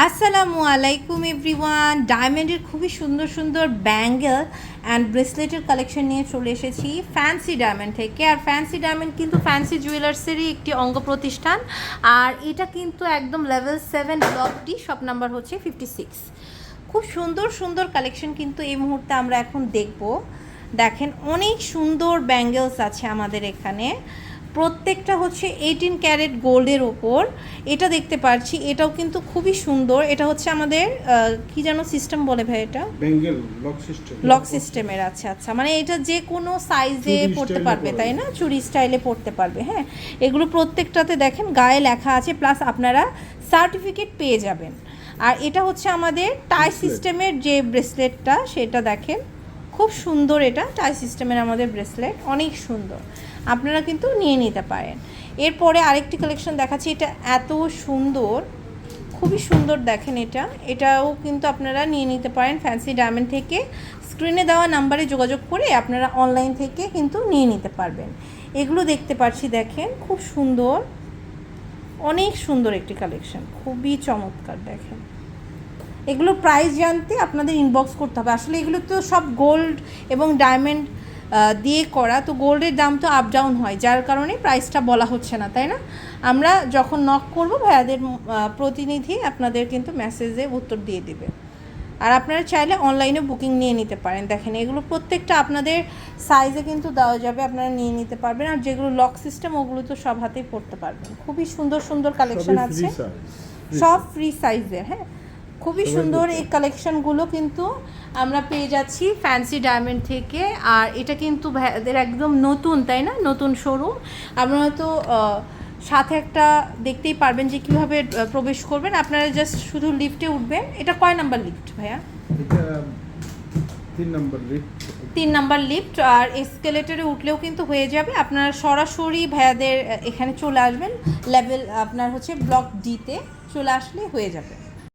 আসসালামু আলাইকুম এভরিওয়ান। ডায়মন্ডের খুবই সুন্দর সুন্দর ব্যাঙ্গেল অ্যান্ড ব্রেসলেটের কালেকশন নিয়ে চলে এসেছি ফ্যান্সি ডায়মন্ড থেকে। আর ফ্যান্সি ডায়মন্ড কিন্তু ফ্যান্সি জুয়েলার্সেরই একটি অঙ্গ প্রতিষ্ঠান। আর এটা কিন্তু একদম লেভেল সেভেন ব্লকটি শপ নাম্বার হচ্ছে ফিফটি সিক্স খুব সুন্দর সুন্দর কালেকশন কিন্তু এই মুহূর্তে আমরা এখন দেখব। দেখেন, অনেক সুন্দর ব্যাঙ্গেলস আছে আমাদের এখানে। প্রত্যেকটা হচ্ছে এইটিন ক্যারেট গোল্ডের ওপর। এটা দেখতে পাচ্ছি এটাও কিন্তু খুবই সুন্দর। এটা হচ্ছে আমাদের কি যেন সিস্টেম বলে ভাই এটা? লক সিস্টেমের আচ্ছা আচ্ছা। মানে এটা যে কোনো সাইজে পড়তে পারবে তাই না? চুরি স্টাইলে পড়তে পারবে হ্যাঁ। এগুলো প্রত্যেকটাতে দেখেন গায়ে লেখা আছে প্লাস আপনারা সার্টিফিকেট পেয়ে যাবেন। আর এটা হচ্ছে আমাদের টাই সিস্টেমের যে ব্রেসলেটটা সেটা দেখেন। খুব সুন্দর এটা টাই সিস্টেমের আমাদের ব্রেসলেট, অনেক সুন্দর। আপনারা কিন্তু নিয়ে নিতে পারেন। এরপরে আরেকটি কালেকশন দেখাচ্ছি, এটা এত সুন্দর, খুবই সুন্দর দেখেন এটা। এটাও কিন্তু আপনারা নিয়ে নিতে পারেন ফ্যান্সি ডায়মন্ড থেকে। স্ক্রিনে দেওয়া নাম্বারে যোগাযোগ করে আপনারা অনলাইন থেকে কিন্তু নিয়ে নিতে পারবেন। এগুলো দেখতে পাচ্ছি, দেখেন, খুব সুন্দর। অনেক সুন্দর একটি কালেকশন খুবই চমৎকার দেখেন। এগুলো প্রাইস জানতে আপনাদের ইনবক্স করতে হবে। আসলে এগুলো তো সব গোল্ড এবং ডায়মন্ড দিয়ে করা। তো গোল্ডের দাম তো আপ ডাউন হয় যার কারণে প্রাইসটা বলা হচ্ছে না তাই না? আমরা যখন নক করব ভাইয়াদের প্রতিনিধি আপনাদের কিন্তু মেসেজে উত্তর দিয়ে দিবে। আর আপনারা চাইলে অনলাইনে বুকিং নিয়ে নিতে পারেন। দেখেন এগুলো প্রত্যেকটা আপনাদের সাইজে কিন্তু দেওয়া যাবে আপনারা নিয়ে নিতে পারবেন। আর যেগুলো লক সিস্টেম ওগুলো তো সব হাতেই পড়তে পারবেন। খুবই সুন্দর সুন্দর কালেকশন আছে। সব ফ্রি সাইজের হ্যাঁ? খুবই সুন্দর। এই কালেকশনগুলো কিন্তু আমরা পেয়ে যাচ্ছি ফ্যান্সি ডায়মন্ড থেকে। আর এটা কিন্তু একদম নতুন তাই না? নতুন শোরুম আপনারা হয়তো সাথে একটা দেখতেই পারবেন যে কীভাবে প্রবেশ করবেন। আপনারা জাস্ট শুধু লিফটে উঠবেন। এটা কয় নাম্বার লিফট ভাইয়া? তিন নম্বর লিফট তিন নাম্বার লিফট আর এসকেলেটরে উঠলেও কিন্তু হয়ে যাবে। আপনারা সরাসরি ভাইয়াদের এখানে চলে আসবেন। লেভেল আপনার হচ্ছে ব্লক ডিতে চলে আসলে হয়ে যাবে।